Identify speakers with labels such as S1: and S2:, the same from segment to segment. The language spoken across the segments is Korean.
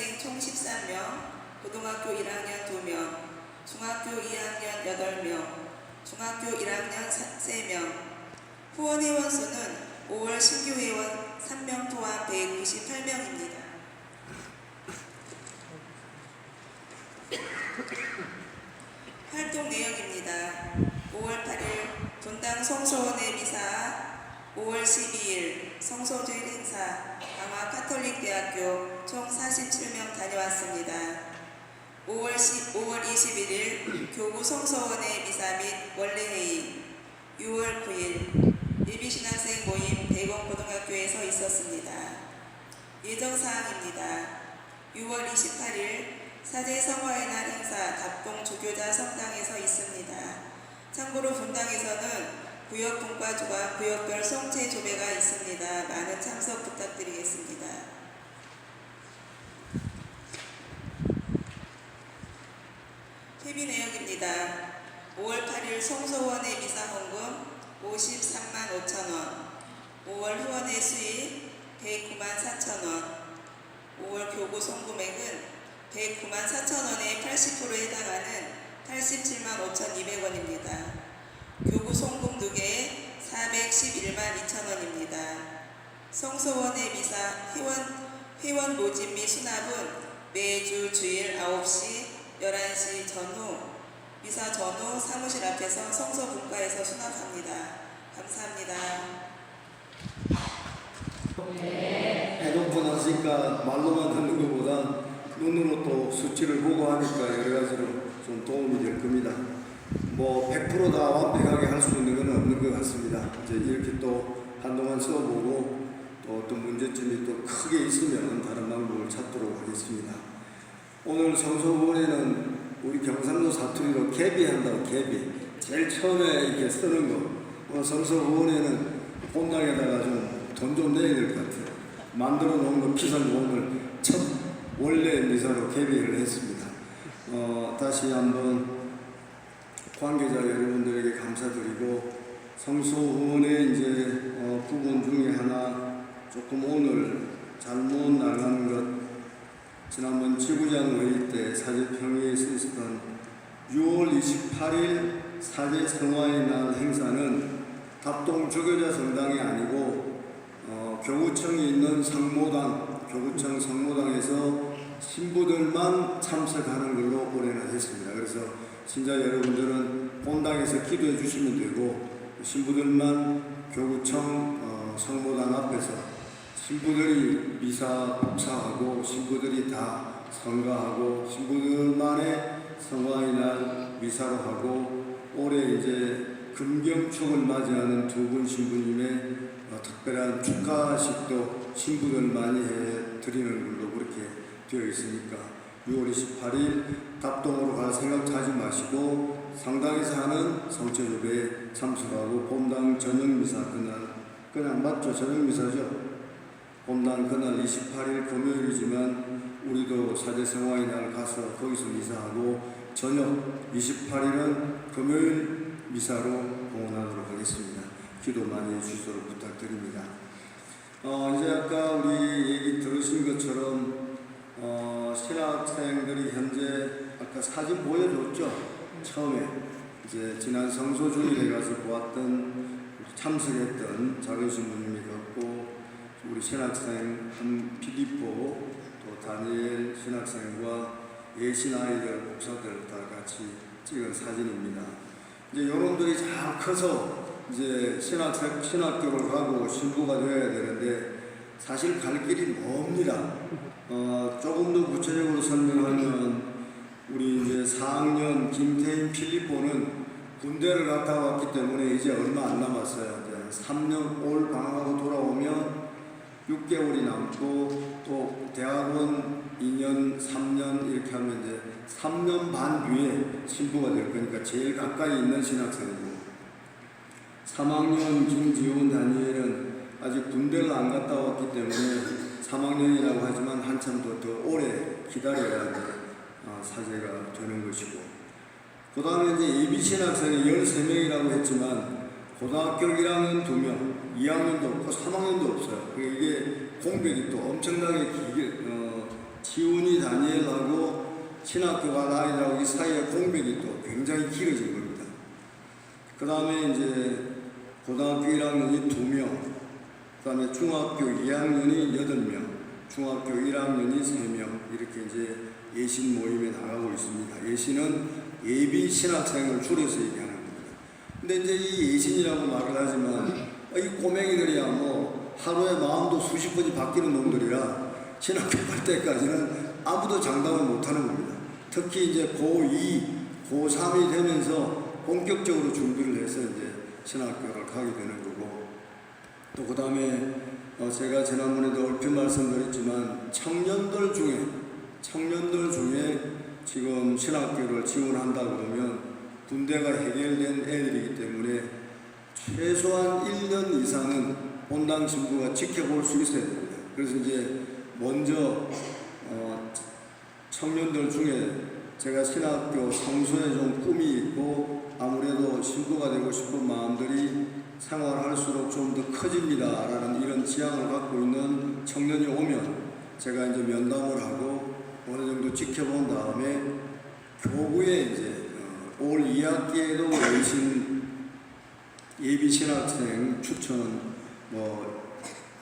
S1: 1명, 고등학교 1학년 2명, 중학교 2학년 8명, 중학교 1학년 3명, 후원회원 수는 5월 신규 회원 3명 포함 198명입니다. 활동 내역입니다. 5월 8일 분당 성소원의 미사 5월 12일 성소주일 행사 강화 카톨릭대학교 총 47명 다녀왔습니다. 5월, 10, 5월 21일 교구 성소원의 미사 및 원래회의 6월 9일 예비신학생 모임 대공고등학교에서 있었습니다. 예정사항입니다. 6월 28일 사제 성화의 날 행사 답동 주교자 성당에서 있습니다. 참고로 분당에서는 구역 분과조와 구역별 송체 조배가 있습니다. 많은 참석 부탁드리겠습니다. 회비 내역입니다. 5월 8일 송소원의 미사 헌금 53만 5천 원, 5월 후원의 수입 109만 4천 원, 5월 교구 송금액은 109만 4천 원의 80%에 해당하는 87만 5,200원입니다. 교구 송금 2개 411만 2천 원입니다. 성소원의 미사 회원, 회원 모집 및 수납은 매주 주일 9시, 11시 전후, 미사 전후 사무실 앞에서 성서 분과에서 수납합니다. 감사합니다.
S2: 해놓고 나니까 말로만 듣는 것보다 눈으로 또 수치를 보고 하니까 여러 가지로 좀 도움이 될 겁니다. 뭐 100%다 완벽하게 할 수 있는 건 없는 것 같습니다. 이제 이렇게 또 한동안 써보고 또 어떤 문제점이 또 크게 있으면 다른 방법을 찾도록 하겠습니다. 오늘 성소본에는 우리 경상도 사투리로 개비한다고 개비. 제일 처음에 이렇게 쓰는 거. 오늘 성소본에는 본당에다가 좀돈좀 내야 될 것 같아요. 만들어 놓은 거 피선 오늘 첫 원래 미사로 개비를 했습니다. 어, 다시 한번 관계자 여러분들에게 감사드리고 성소원의 이제 어, 부분 중에 하나 조금 오늘 잘못 나간 것 지난번 지구장 회의 때 사제평의에 있었던 6월 28일 사제 성화의 날 행사는 답동 조교자 성당이 아니고 어, 교구청이 있는 성모당, 교구청 성모당에서 신부들만 참석하는 걸로 올해는 했습니다. 그래서 신자 여러분들은 본당에서 기도해 주시면 되고 신부들만 교구청 어, 성모당 앞에서 신부들이 미사 복사하고 신부들이 다 성가하고 신부들만의 성화의 날 미사로 하고 올해 이제 금경축을 맞이하는 두 분 신부님의 어, 특별한 축하식도 신부들만이 해 드리는 걸로 그렇게 되어 있으니까 6월 28일 답동으로 갈 생각하지 마시고 상당에서 하는 성체조배에 참석하고 본당 저녁 미사 그날 그냥 맞죠? 저녁 미사죠 본당 그날 28일 금요일이지만 우리도 사제성화의 날 가서 거기서 미사하고 저녁 28일은 금요일 미사로 공헌하도록 하겠습니다. 기도 많이 해주시도록 부탁드립니다. 어, 이제 아까 우리 얘기 들으신 것처럼 어, 신학생들이 현재 아까 사진 보여줬죠? 처음에 이제 지난 성소주일에 가서 보았던 참석했던 작은 신부님이 걷고 우리 신학생 한 피디포 또 다니엘 신학생과 예신 아이들 목사들 다 같이 찍은 사진입니다. 이제 요놈들이 잘 커서 이제 신학생 신학교를 가고 신부가 되어야 되는데 사실 갈 길이 멉니다. 어, 조금 더 구체적으로 설명하면 우리 이제 4학년 김태인 필리포는 군대를 갔다 왔기 때문에 이제 얼마 안 남았어요. 이제 3년 올 방학하고 돌아오면 6개월이 남고 또 대학원 2년, 3년 이렇게 하면 이제 3년 반 뒤에 신부가 될 거니까 제일 가까이 있는 신학생이고. 3학년 김지훈 다니엘은 아직 군대를 안 갔다 왔기 때문에 3학년이라고 하지만 한참 더, 더 오래 기다려야 이제 어, 사제가 되는 것이고. 그 다음에 이제 예비신학생이 13명이라고 했지만 고등학교 1학년 2명, 2학년도 없고 3학년도 없어요. 이게 공백이 또 엄청나게 길게, 어, 지훈이 다니엘하고 신학교가 나이라고 이 사이의 공백이 또 굉장히 길어진 겁니다. 그 다음에 이제 고등학교 1학년이 2명, 그 다음에 중학교 2학년이 8명, 중학교 1학년이 3명, 이렇게 이제 예신 모임에 나가고 있습니다. 예신은 예비 신학생을 줄여서 얘기하는 겁니다. 근데 이제 이 예신이라고 말을 하지만 이 꼬맹이들이야 뭐 하루에 마음도 수십 번이 바뀌는 놈들이라 신학교 갈 때까지는 아무도 장담을 못하는 겁니다. 특히 이제 고2, 고3이 되면서 본격적으로 준비를 해서 이제 신학교를 가게 되는 거고 또 그 다음에 어 제가 지난번에도 얼핏 말씀드렸지만 청년들 중에 청년들 중에 지금 신학교를 지원한다 그러면 군대가 해결된 애들이기 때문에 최소한 1년 이상은 본당 신부가 지켜볼 수 있어야 됩니다. 그래서 이제 먼저 어 청년들 중에 제가 신학교 성소에 좀 꿈이 있고 아무래도 신부가 되고 싶은 마음들이 생활할수록 좀 더 커집니다라는 이런 지향을 갖고 있는 청년이 오면 제가 이제 면담을 하고 어느 정도 지켜본 다음에 교구에 이제 어, 올 2학기에도 외신 예비 신학생 추천 뭐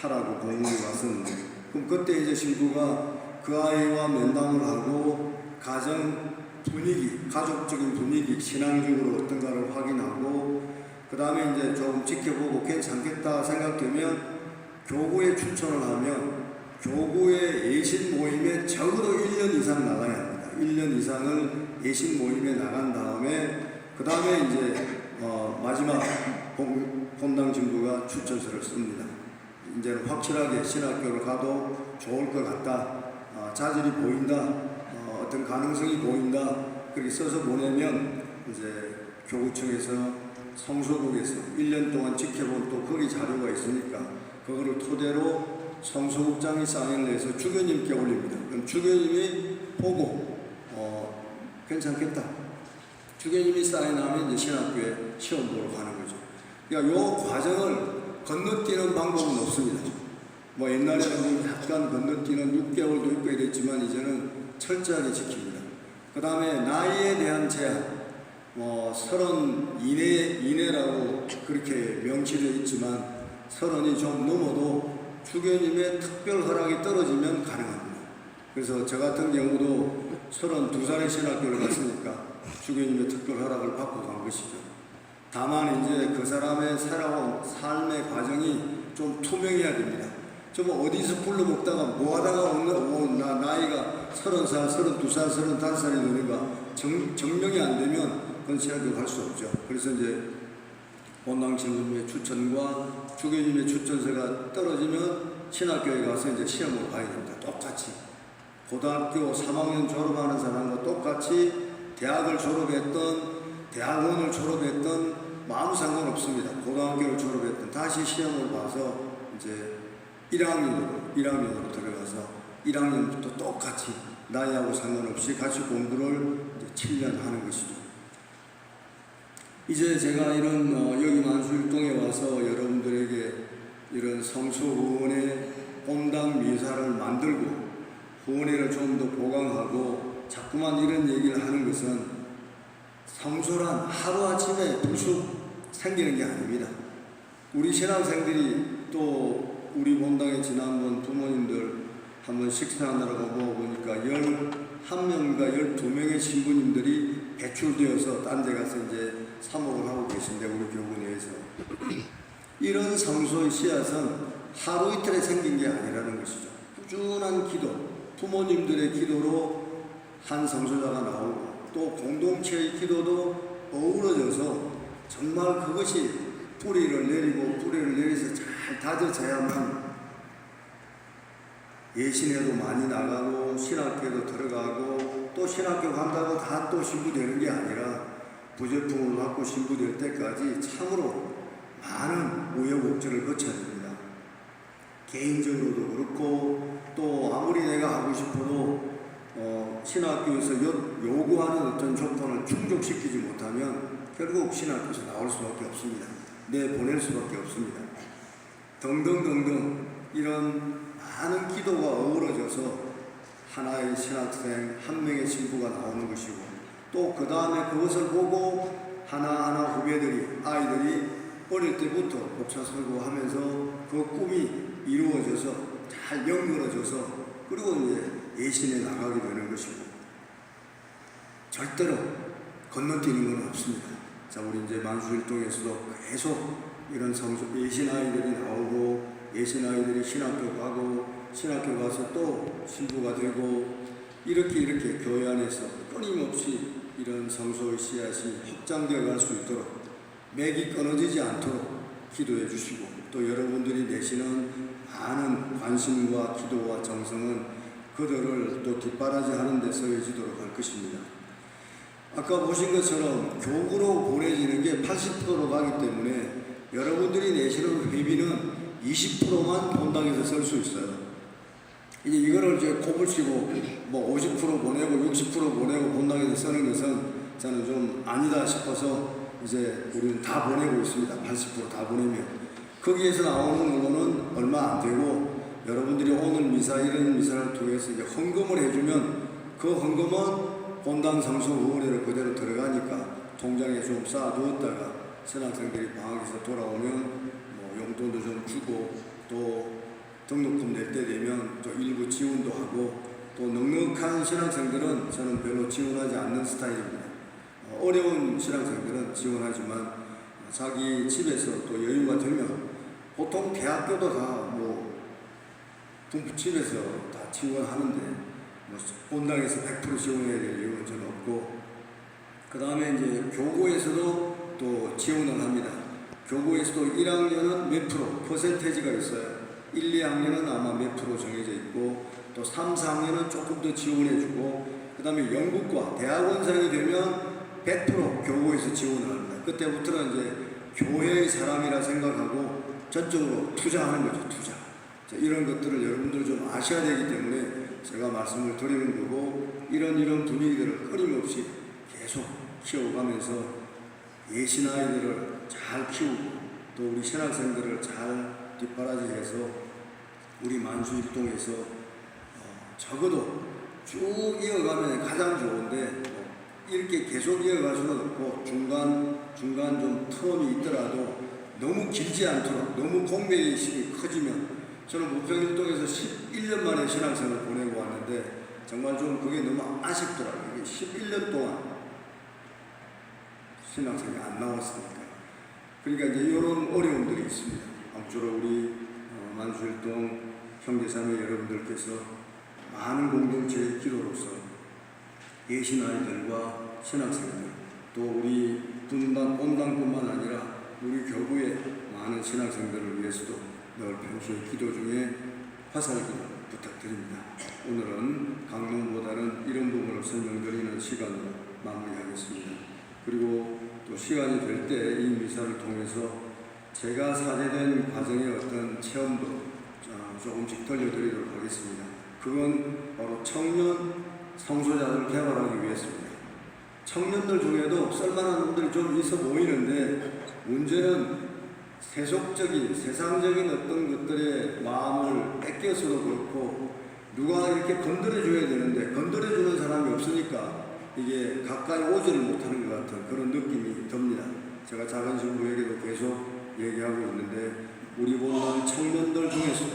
S2: 하라고 공문이 왔었는데 그럼 그때 이제 신부가 그 아이와 면담을 하고 가정 분위기, 가족적인 분위기, 신앙적으로 어떤가를 확인하고 그 다음에 이제 좀 지켜보고 괜찮겠다 생각되면 교구에 추천을 하면 교구의 예신 모임에 적어도 1년 이상 나가야 합니다. 1년 이상을 예신 모임에 나간 다음에 그 다음에 이제 어 마지막 본, 본당 진부가 추천서를 씁니다. 이제는 확실하게 신학교를 가도 좋을 것 같다. 어, 자질이 보인다. 어, 어떤 가능성이 보인다. 그렇게 써서 보내면 이제 교구청에서 성소국에서 1년 동안 지켜본 또 거기 자료가 있으니까 그거를 토대로 성소국장이 사인을 해서 주교님께 올립니다. 그럼 주교님이 보고 어, 괜찮겠다. 주교님이 사인하면 이제 신학교에 시험 보러 가는 거죠. 그러니까 요 과정을 건너뛰는 방법은 없습니다. 뭐 옛날에는 약간 건너뛰는 6개월도 있고 이랬지만 이제는 철저하게 지킵니다. 그 다음에 나이에 대한 제한, 뭐 서른 이내 이내라고 그렇게 명시되어 있지만 서른이 좀 넘어도 주교님의 특별 허락이 떨어지면 가능합니다. 그래서 저 같은 경우도 서른 두 살의 신학교를 갔으니까 주교님의 특별 허락을 받고 간 것이죠. 다만 이제 그 사람의 살아온 삶의 과정이 좀 투명해야 됩니다. 좀 어디서 불러 먹다가 뭐 하다가 오늘 오, 나 나이가 서른 살, 서른 두 살, 서른 다섯 살이 정, 정명이 안 되면 그건 신학교 갈수 없죠. 그래서 이제 원당 신부님의 추천과 주교님의 추천서가 떨어지면 신학교에 가서 이제 시험을 봐야 됩니다. 똑같이 고등학교 3학년 졸업하는 사람과 똑같이 대학을 졸업했던 대학원을 졸업했던 아무 상관없습니다. 고등학교를 졸업했던 다시 시험을 봐서 이제 1학년으로 1학년으로 들어가서 1학년부터 똑같이 나이하고 상관없이 같이 공부를 이제 7년 하는 것이죠. 이제 제가 이런 어, 여기 만수일동에 와서 여러분들에게 이런 성수 후원의 본당 미사를 만들고 후원회를 좀 더 보강하고 자꾸만 이런 얘기를 하는 것은 성소란 하루아침에 불쑥 생기는 게 아닙니다. 우리 신앙생들이 또 우리 본당에 지난번 부모님들 한번 식사하느라고 모아보니까 11명인가 12명의 신부님들이 배출되어서 딴 데 가서 이제 사목을 하고 계신데 우리 교구 내에서 이런 성소의 씨앗은 하루 이틀에 생긴 게 아니라는 것이죠. 꾸준한 기도, 부모님들의 기도로 한 성소자가 나오고 또 공동체의 기도도 어우러져서 정말 그것이 뿌리를 내리고 뿌리를 내려서 잘 다져져야만 예신에도 많이 나가고 신학교에도 들어가고 또 신학교 간다고 다 또 신부 되는 게 아니라 부제품을 받고 신부 될 때까지 참으로 많은 우여곡절을 거쳐야 됩니다. 개인적으로도 그렇고 또 아무리 내가 하고 싶어도 어, 신학교에서 요, 요구하는 어떤 조건을 충족시키지 못하면 결국 신학교에서 나올 수밖에 없습니다. 내 보낼 수밖에 없습니다. 등등등등 이런 많은 기도가 어우러져서 하나의 신학생 한 명의 신부가 나오는 것이고 또 그 다음에 그것을 보고 하나하나 후배들이 아이들이 어릴 때부터 복사설고 하면서 그 꿈이 이루어져서 잘 연결어져서 그리고 이제 예신에 나가게 되는 것이고 절대로 건너뛰는 건 없습니다. 자, 우리 이제 만수일동에서도 계속 이런 성수 예신 아이들이 나오고 예신 아이들이 신학교 가고 신학교 가서 또 신부가 되고 이렇게 이렇게 교회 안에서 끊임없이 이런 성소의 씨앗이 확장되어 갈 수 있도록 맥이 끊어지지 않도록 기도해 주시고 또 여러분들이 내시는 많은 관심과 기도와 정성은 그들을 또 뒷바라지 하는 데 쓰여지도록 할 것입니다. 아까 보신 것처럼 교구로 보내지는 게 80%로 가기 때문에 여러분들이 내시는 회비는 20%만 본당에서 쓸 수 있어요. 이제 이거를 이제 코불치고 뭐 50% 보내고 60% 보내고 본당에서 쓰는 것은 저는 좀 아니다 싶어서 이제 우리는 다 보내고 있습니다. 80%다 보내면 거기에서 나오는 거는 얼마 안 되고 여러분들이 오늘 미사 이런 미사를 통해서 이제 헌금을 해주면 그 헌금은 본당 상수 의원회로 그대로 들어가니까 통장에 좀 쌓아두었다가 신학생들이 방학에서 돌아오면 뭐 용돈도 좀 주고 또 등록금 낼 때 되면 또 일부 지원도 하고 또 넉넉한 신학생들은 저는 별로 지원하지 않는 스타일입니다. 어, 어려운 신학생들은 지원하지만 자기 집에서 또 여유가 되면 보통 대학교도 다뭐 집에서 다 지원하는데 뭐 본당에서 100% 지원해야 될 이유는 저는 없고 그 다음에 이제 교구에서도 또 지원을 합니다. 교구에서도 1학년은 몇 프로 퍼센테이지가 있어요. 1, 2학년은 아마 몇 프로 정해져 있고 또 3, 4학년은 조금 더 지원해주고 그 다음에 영국과 대학원생이 되면 100% 교구에서 지원을 합니다. 그때부터는 이제 교회의 사람이라 생각하고 전적으로 투자하는 거죠, 투자. 자, 이런 것들을 여러분들 좀 아셔야 되기 때문에 제가 말씀을 드리는 거고 이런 이런 분위기들을 끊임없이 계속 키워가면서 예신 아이들을 잘 키우고 또 우리 신학생들을 잘 뒷바라지해서 우리 만수 일동에서 어, 적어도 쭉 이어가면 가장 좋은데 뭐 이렇게 계속 이어갈 수는 없고 중간 중간 좀 텀이 있더라도 너무 길지 않도록 너무 공백의식이 커지면 저는 무평일동에서 11년 만에 신앙생을 보내고 왔는데 정말 좀 그게 너무 아쉽더라고요. 이게 11년 동안 신앙생이 안 나왔으니까. 그러니까 이제 이런 어려움들이 있습니다. 아무쪼록 우리 어, 만수일동 형제자매 여러분들께서 많은 공동체의 기도로서 예신 아이들과 신학생들 또 우리 분당 본당뿐만 아니라 우리 교구의 많은 신학생들을 위해서도 늘 평소에 기도 중에 화살기도 부탁드립니다. 오늘은 강론보다는 이런 부분을 설명드리는 시간으로 마무리하겠습니다. 그리고 또 시간이 될 때 이 미사를 통해서 제가 사제된 과정의 어떤 체험도 어, 조금씩 들려드리도록 하겠습니다. 그건 바로 청년 성소자를 개발하기 위해서입니다. 청년들 중에도 쓸만한 분들이 좀 있어 보이는데 문제는 세속적인 세상적인 어떤 것들의 마음을 뺏겨서도 그렇고 누가 이렇게 건드려줘야 되는데 건드려주는 사람이 없으니까 이게 가까이 오지를 못하는 것 같은 그런 느낌이 듭니다. 제가 작은 신부에게도 계속 얘기하고 있는데 우리 보는 청년들 중에서도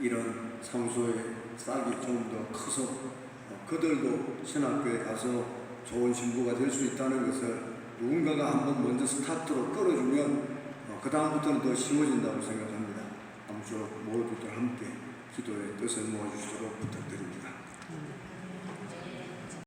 S2: 이런 성소의 싹이 좀 더 커서 어, 그들도 신학교에 가서 좋은 신부가 될 수 있다는 것을 누군가가 한번 먼저 스타트로 끌어주면 어, 그 다음부터는 더 쉬워진다고 생각합니다. 아무쪼록 모두들 함께 기도의 뜻을 모아주시도록 부탁드립니다.